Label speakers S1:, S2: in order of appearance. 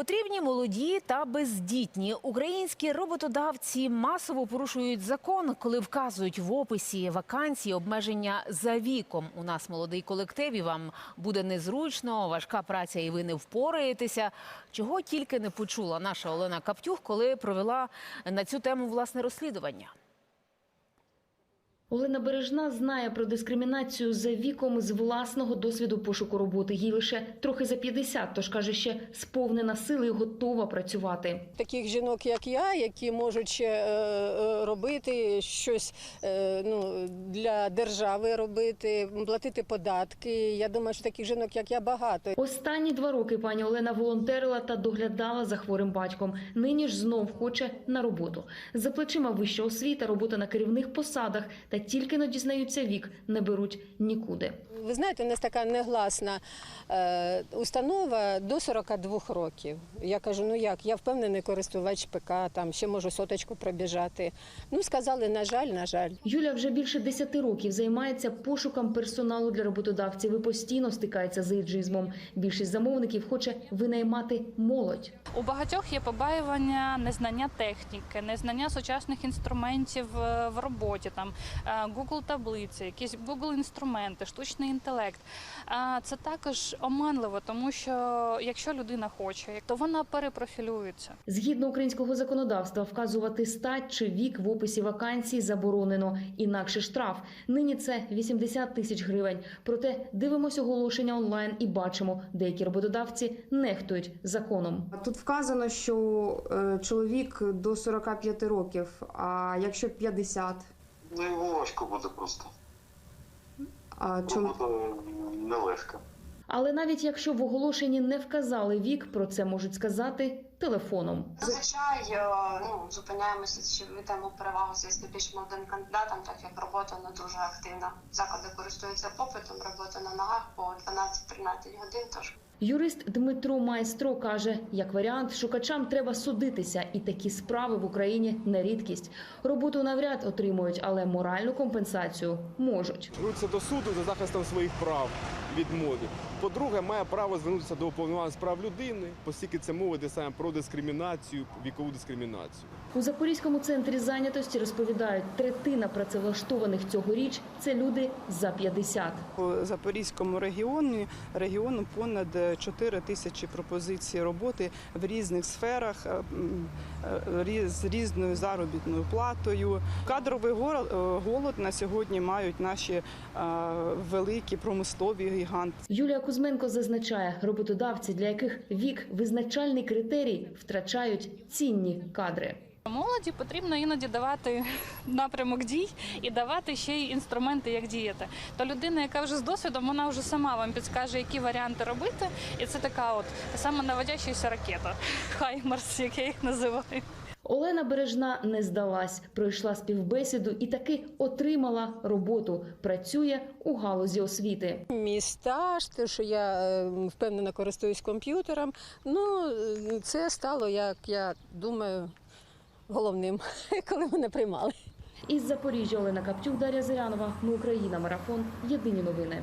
S1: Потрібні молоді та бездітні. Українські роботодавці масово порушують закон, коли вказують в описі вакансії обмеження за віком. У нас молодий колектив і вам буде незручно, важка праця, і ви не впораєтеся. Чого тільки не почула наша Олена Каптюх, коли провела на цю тему власне розслідування.
S2: Олена Бережна знає про дискримінацію за віком з власного досвіду пошуку роботи. Їй лише трохи за 50, тож каже, ще сповнена сили і готова працювати.
S3: таких жінок, як я, які можуть ще е, е, робити щось е, ну, для держави робити, платити податки. Я думаю, що таких жінок, як я, багато.
S2: Останні два роки пані Олена волонтерила та доглядала за хворим батьком. Нині ж знов хоче на роботу. За плечима вища освіта, робота на керівних посадах та тільки но дізнаються вік, не беруть нікуди.
S3: Ви знаєте, у нас така негласна е, установа до 42 років. Я кажу, ну як, я впевнений користувач ПК, там ще можу соточку пробіжати. Ну, сказали, на жаль, на жаль.
S2: Юля вже більше 10 років займається пошуком персоналу для роботодавців і постійно стикається з іджизмом. Більшість замовників хоче винаймати молодь.
S4: У багатьох є побаювання незнання техніки, незнання сучасних інструментів е, в роботі, там Google таблиці, якісь Google інструменти, штучний інтелект. А Це також оманливо, тому що якщо людина хоче, то вона перепрофілюється.
S2: Згідно українського законодавства, вказувати стать чи вік в описі вакансій заборонено, інакше штраф. Нині це 80 тисяч гривень. Проте дивимося оголошення онлайн і бачимо, деякі роботодавці нехтують законом.
S5: Тут вказано, що е, чоловік до 45 років, а якщо 50,
S6: Ну, йому важко буде просто.
S5: а чол...
S6: Робота нелегка.
S2: Але навіть якщо в оголошенні не вказали вік, про це можуть сказати телефоном.
S7: Зазвичай е, ну, зупиняємося чи віддаємо перевагу звісно більш молодим кандидатам, так як робота не дуже активна. Заклади користуються попитом, робота на ногах по 12-13 годин. Тож
S2: Юрист Дмитро Майстро каже, як варіант, шукачам треба судитися, і такі справи в Україні не рідкість. Роботу навряд отримують, але моральну компенсацію можуть.
S8: звернутися до суду за захистом своїх прав від моди. По-друге, має право звернутися до уповноваженого з прав людини, оскільки це мова йде саме про дискримінацію, вікову дискримінацію.
S2: У Запорізькому центрі зайнятості розповідають, третина працевлаштованих цьогоріч – це люди за 50.
S9: По Запорізькому регіоні регіону понад 4 тисячі пропозицій роботи в різних сферах е, е, з різною заробітною платою. Кадровий е, голод на сьогодні мають наші великі промислові гіганти.
S2: Юлія Кузьменко зазначає, роботодавці, для яких вік – визначальний критерій, втрачають цінні кадри.
S4: Молоді потрібно іноді давати напрямок дій і давати ще й інструменти, як діяти. То людина, яка вже з досвідом, вона вже сама вам підскаже, які варіанти робити. І це така от самонаводящаяся ракета. Хаймарс, як я їх називаю.
S2: Олена Бережна не здалась, пройшла співбесіду і таки отримала роботу. Працює у галузі освіти.
S3: Мій стаж, те, що я е, впевнено користуюсь комп'ютером, ну е, це стало, як я думаю, головним, коли мене приймали.
S2: Із Запоріжжя Олена Каптюк, Дар'я Зирянова. Ми Україна. Марафон. Єдині новини.